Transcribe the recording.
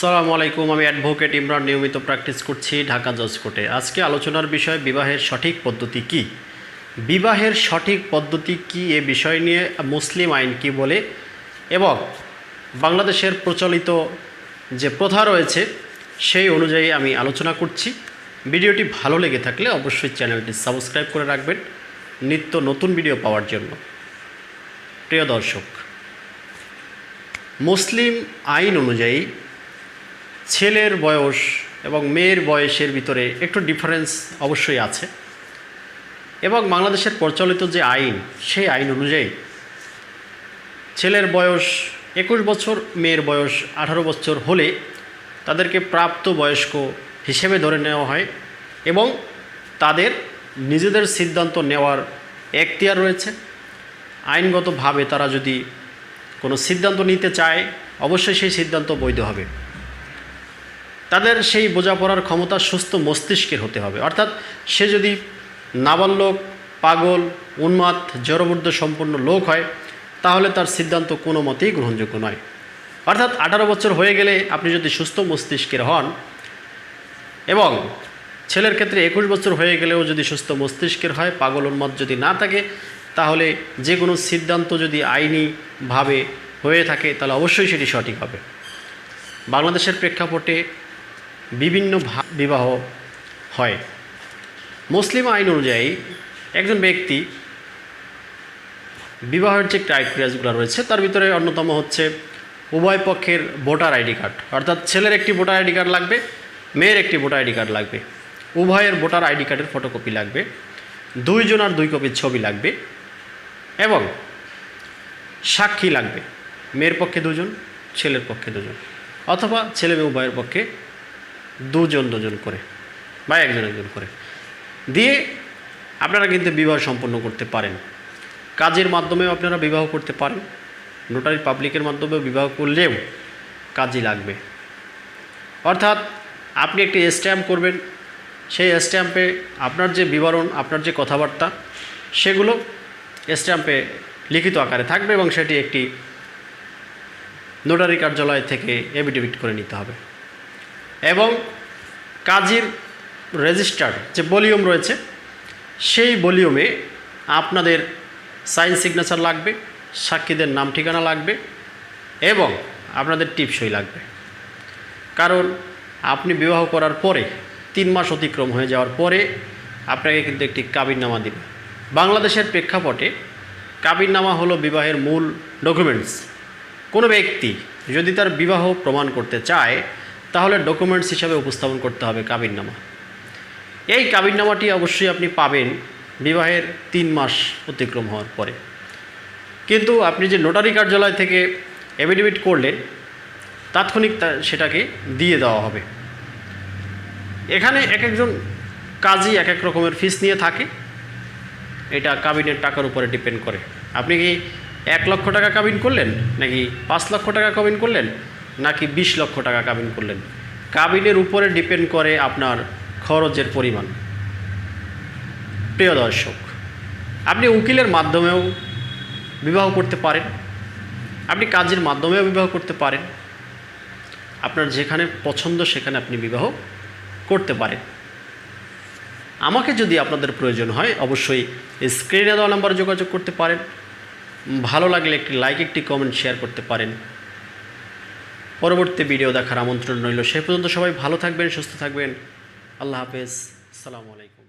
সালামু আলাইকুম, আমি অ্যাডভোকেট ইমরান নিয়মিত প্র্যাকটিস করছি ঢাকা জজ কোর্টে। আজকে আলোচনার বিষয়, বিবাহের সঠিক পদ্ধতি কি? বিবাহের সঠিক পদ্ধতি কি এ বিষয় নিয়ে মুসলিম আইন কি বলে? এবং বাংলাদেশের প্রচলিত যে প্রথা রয়েছে, সেই অনুযায়ী আমি আলোচনা করছি। ভিডিওটি ভালো লেগে থাকলে অবশ্যই চ্যানেলটি সাবস্ক্রাইব করে রাখবেন নিত্য নতুন ভিডিও পাওয়ার জন্য। প্রিয় দর্শক, মুসলিম আইন অনুযায়ী ছেলের বয়স এবং মেয়ের বয়সের ভিতরে একটু ডিফারেন্স অবশ্যই আছে। এবং বাংলাদেশের প্রচলিত যে আইন, সেই আইন অনুযায়ী ছেলের বয়স একুশ বছর, মেয়ের বয়স আঠারো বছর হলে তাদেরকে প্রাপ্ত বয়স্ক হিসেবে ধরে নেওয়া হয় এবং তাদের নিজেদের সিদ্ধান্ত নেওয়ার এখতিয়ার রয়েছে। আইনগতভাবে তারা যদি কোনো সিদ্ধান্ত নিতে চায়, অবশ্যই সেই সিদ্ধান্ত বৈধ হবে। তাদের সেই বোঝাপড়ার ক্ষমতা সুস্থ মস্তিষ্কের হতে হবে। অর্থাৎ সে যদি নাবালক, পাগল, উন্মাদ, জড়বুদ্ধ সম্পন্ন লোক হয়, তাহলে তার সিদ্ধান্ত কোনো মতেই গ্রহণযোগ্য নয়। অর্থাৎ আঠারো বছর হয়ে গেলে আপনি যদি সুস্থ মস্তিষ্কের হন এবং ছেলের ক্ষেত্রে একুশ বছর হয়ে গেলেও যদি সুস্থ মস্তিষ্কের হয়, পাগল, উন্মাদ যদি না থাকে, তাহলে যে কোনো সিদ্ধান্ত যদি আইনিভাবে হয়ে থাকে, তাহলে অবশ্যই সেটি সঠিক হবে। বাংলাদেশের প্রেক্ষাপটে বিভিন্ন বিবাহ হয়। মুসলিম আইন অনুযায়ী একজন ব্যক্তি বিবাহের যে ক্রাইটেরিয়াসগুলো রয়েছে, তার ভিতরে অন্যতম হচ্ছে উভয় পক্ষের ভোটার আইডি কার্ড। অর্থাৎ ছেলের একটি ভোটার আইডি কার্ড লাগবে, মেয়ের একটি ভোটার আইডি কার্ড লাগবে। উভয়ের ভোটার আইডি কার্ডের ফটোকপি লাগবে, দুইজন আর দুই কপির ছবি লাগবে এবং সাক্ষী লাগবে, মেয়ের পক্ষে দুজন, ছেলের পক্ষে দুজন। অথবা ছেলে মেয়ে উভয়ের পক্ষে দুজন দুজন করে, বা একজন একজন করে। দিয়ে আপনারা কিন্তু বিবাহ সম্পন্ন করতে পারেন। কাজের মাধ্যমেও আপনারা বিবাহ করতে পারেন। নোটারি পাবলিকের মাধ্যমে বিবাহ করলেও কাজই লাগবে। অর্থাৎ আপনি একটি স্ট্যাম্প করবেন। সেই স্ট্যাম্পে আপনার যে বিবরণ, আপনার যে কথাবার্তা, সেগুলো স্ট্যাম্পে লিখিত আকারে থাকবে এবং সেটি একটি নোটারি কার্যালয় থেকে এভিডেভিট করে নিতে হবে। এবং কাজের রেজিস্টার্ড যে ভলিউম রয়েছে, সেই ভলিউমে আপনাদের সাইন সিগনেচার লাগবে, সাক্ষীদের নাম ঠিকানা লাগবে এবং আপনাদের টিপসই লাগবে। কারণ আপনি বিবাহ করার পরে, তিন মাস অতিক্রম হয়ে যাওয়ার পরে আপনাকে কিন্তু একটি কাবিননামা দিবে। বাংলাদেশের প্রেক্ষাপটে কাবিননামা হলো বিবাহের মূল ডকুমেন্টস কোনো ব্যক্তি যদি তার বিবাহ প্রমাণ করতে চায় তাহলে ডকুমেন্টস হিসাবে উপস্থাপন করতে হবে কাবিননামা। এই কাবিননামাটি অবশ্যই আপনি পাবেন বিবাহের তিন মাস অতিক্রম হওয়ার পরে। কিন্তু আপনি যে নোটারি কার্যালয় থেকে এফিডেভিট করলেন তাৎক্ষণিক সেটাকে দিয়ে দেওয়া হবে। এখানে এক একজন কাজই এক এক রকমের ফিস নিয়ে থাকে। এটা কাবিনের টাকার উপরে ডিপেন্ড করে। আপনি কি এক লক্ষ টাকা কাবিন করলেন, নাকি পাঁচ লক্ষ টাকা কাবিন করলেন? নাকি বিশ লক্ষ টাকা কাবিন করলেন? কাবিনের উপরে ডিপেন্ড করে আপনার খরচের পরিমাণ। প্রিয় দর্শক, আপনি উকিলের মাধ্যমেও বিবাহ করতে পারেন, আপনি কাজের মাধ্যমেও বিবাহ করতে পারেন, আপনার যেখানে পছন্দ সেখানে আপনি বিবাহ করতে পারেন। আমাকে যদি আপনাদের প্রয়োজন হয়, অবশ্যই স্ক্রিনে দেওয়া নাম্বারে যোগাযোগ করতে পারেন। ভালো লাগলে একটি লাইক একটি কমেন্ট শেয়ার করতে পারেন। পরবর্তী ভিডিও দেখার আমন্ত্রণ রইল। সে পর্যন্ত সবাই ভালো থাকবেন, সুস্থ থাকবেন। আল্লাহ হাফেজ। আসসালামু আলাইকুম।